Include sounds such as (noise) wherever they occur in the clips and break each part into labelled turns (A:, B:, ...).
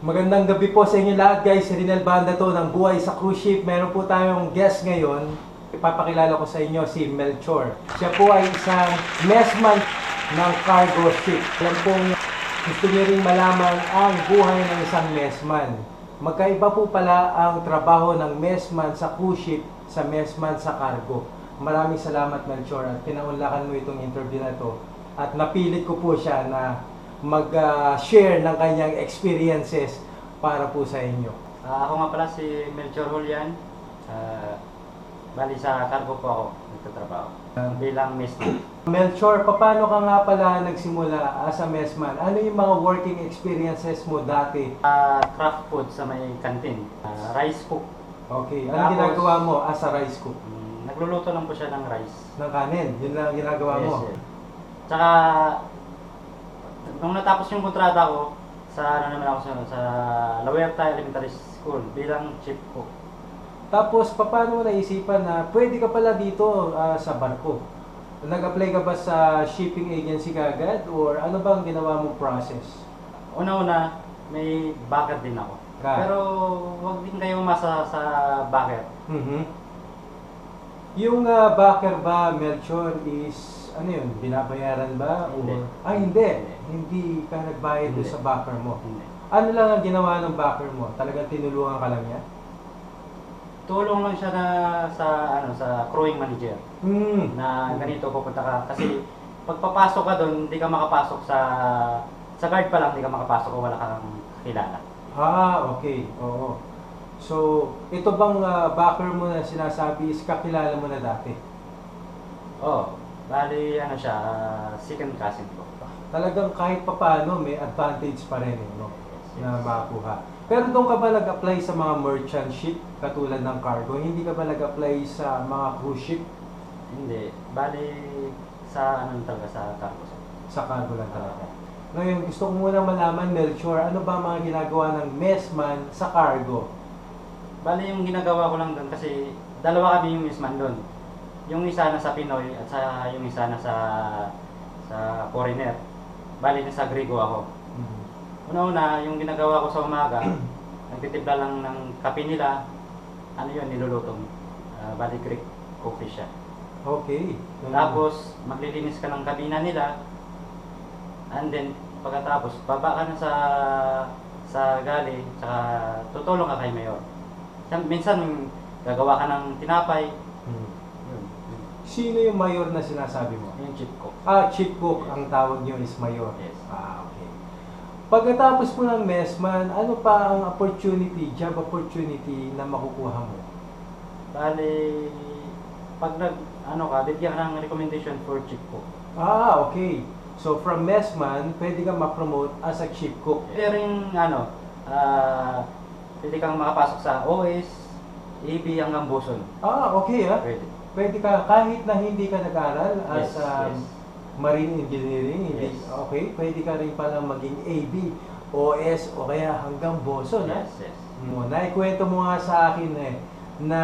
A: Magandang gabi po sa inyo lahat guys. Si Rinel Banda to ng Buhay sa Cruise Ship. Meron po tayong guest ngayon. Ipapakilala ko sa inyo si Melchor. Siya po ay isang messman ng cargo ship. Alam pong gusto niyo rin malaman ang buhay ng isang messman. Magkaiba po pala ang trabaho ng messman sa cruise ship sa messman sa cargo. Maraming salamat Melchor at pinaunlakan mo itong interview na to. At napilit ko po siya na mag-share ng kanyang experiences para po sa inyo.
B: Ah, ako nga pala si Melchor Julian. Ah, bali sa cargo po ako nagtatrabaho. bilang messman.
A: Melchor, paano ka nga pala nagsimula as a messman? Ano yung mga working experiences mo dati?
B: Ah, craft food sa may canteen. Ah, rice cook.
A: Okay, ano
B: Tapos-
A: ginagawa mo as a rice cook?
B: Mm, nagluluto lang po siya ng rice.
A: Ng kanin, yun lang ang ginagawa mo.
B: Yes, yes. Tsaka, nung natapos yung kontrata ko, sa ano naman ako sa, sa La Huerta Elementary School bilang chief cook.
A: Tapos, paano mo naisipan na pwede ka pala dito ah, sa barko? Nag-apply ka ba sa shipping agency kagad? Or ano bang ginawa mong process?
B: Una-una, may bucket din ako.
A: Ka.
B: Pero wag din kayo umasa sa bucket.
A: Mhm. Yung ah, backer ba, Melchor, is ano yun, binabayaran ba?
B: Hindi.
A: Or, ah, hindi. Hindi ka nagbayad doon sa backer mo.
B: Hindi.
A: Ano lang ang ginawa ng backer mo? Talagang tinulungan ka lang niya?
B: Tulong lang siya na sa ano sa crewing manager
A: Hmm.
B: na ganito pupunta ka kasi pagpapasok ka doon, hindi ka makapasok sa sa guard pa lang, hindi ka makapasok kung wala kang kilala.
A: Ah, okay. Oo. So, ito bang ah, backer mo na sinasabi is kakilala mo na dati?
B: Oh, bali ano siya, ah, second cousin ko.
A: Talagang kahit papano may advantage pa rin eh, no?
B: Yes,
A: na makuha. Pero doon ka ba nag-apply sa mga merchant ship katulad ng cargo? Hindi ka ba nag-apply sa mga cruise ship?
B: Hindi, bali sa ano talaga sa cargo.
A: Sa cargo lang talaga. Ngayon, gusto ko muna malaman, Melchor, ano ba mga ginagawa ng messman sa cargo?
B: Bali yung ginagawa ko lang doon kasi dalawa kami yung misman doon. Yung isa na sa Pinoy at sa yung isa na sa sa foreigner. Bali na sa Grigo ako.
A: Mhm.
B: Una-una, yung ginagawa ko sa umaga, (clears throat) nagtitimpla lang ng kape nila. Ano yun, niluluto mo. Ah, bali Greek coffee siya.
A: Okay.
B: Tapos, maglilinis ka ng kabina nila. And then, pagkatapos, baba ka na sa sa gali, tsaka tutulong ka kay Mayor. Sa- Minsan, gagawa ka ng tinapay.
A: Mhm. Sino yung mayor na sinasabi mo?
B: Yung chip ko.
A: Ah, chief cook ang tawag niyo is mayor.
B: Yes.
A: Ah, okay. Pagkatapos mo ng messman, ano pa ang opportunity, job opportunity na makukuha mo?
B: Bali, pag nag, ano ka, bigyan ka ng recommendation for chip ko.
A: Ah, okay. So from messman, pwede kang ma-promote as a chief cook.
B: Pero yung ano, ah, pwede kang makapasok sa OS, AB hanggang Buson.
A: Ah, okay ah.
B: Pwede.
A: Pwede ka, kahit na hindi ka nag-aral as
B: Yes,
A: um,
B: yes.
A: marine engineering, hindi,
B: Yes.
A: okay, pwede ka rin palang maging AB, OS, o kaya hanggang boson.
B: Yes, yes.
A: mo. Naikwento mo nga sa akin eh, na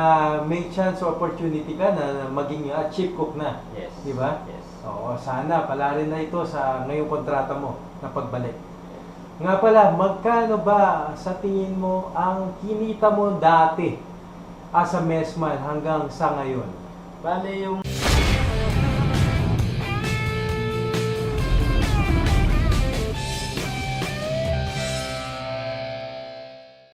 A: may chance or opportunity ka na, na maging uh, chief cook na.
B: Yes.
A: Di ba?
B: Yes.
A: Oo, sana pala rin na ito sa ngayong kontrata mo na pagbalik. Nga pala, magkano ba sa tingin mo ang kinita mo dati as a messman hanggang sa ngayon?
B: Bali yung